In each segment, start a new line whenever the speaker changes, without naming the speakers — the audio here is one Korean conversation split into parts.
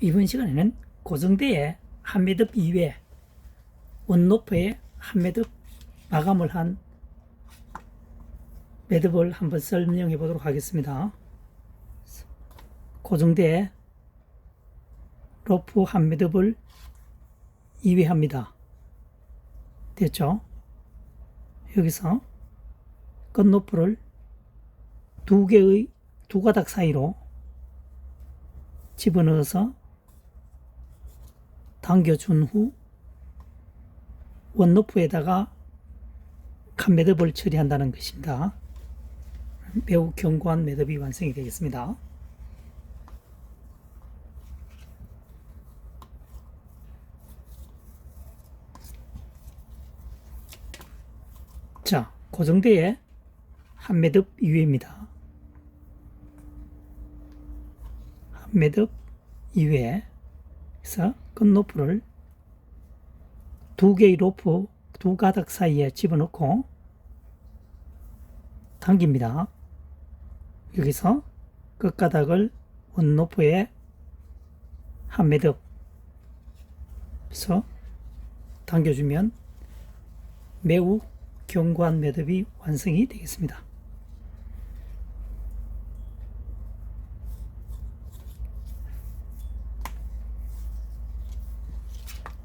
이번 시간에는 고정대에 한 매듭 이외 원로프에 한 매듭 마감을 한 매듭을 한번 설명해 보도록 하겠습니다. 고정대에 로프 한 매듭을 이외합니다. 됐죠? 여기서 끝로프를 두 개의 두 가닥 사이로 집어넣어서 당겨준 후 원로프에다가 칸 매듭을 처리한다는 것입니다. 매우 견고한 매듭이 완성이 되겠습니다. 자, 고정대에 한 매듭 이외입니다. 한 매듭 이 외에서 끝로프를 두 개의 로프 두 가닥 사이에 집어넣고 당깁니다. 여기서 끝가닥을 원로프에 한 매듭 서 당겨주면 매우 견고한 매듭이 완성이 되겠습니다.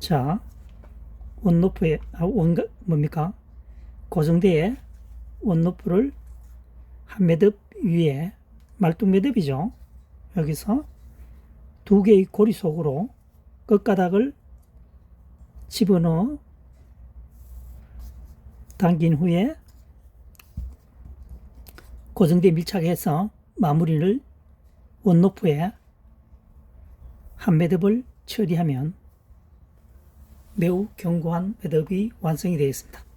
자, 원로프에 아, 원 뭡니까? 고정대에 원로프를 한 매듭 위에 말뚝 매듭이죠. 여기서 두 개의 고리 속으로 끝가닥을 집어넣어 당긴 후에 고정대 밀착해서 마무리를 원로프에 한 매듭을 처리하면 매우 견고한 매듭이 완성이 되겠습니다.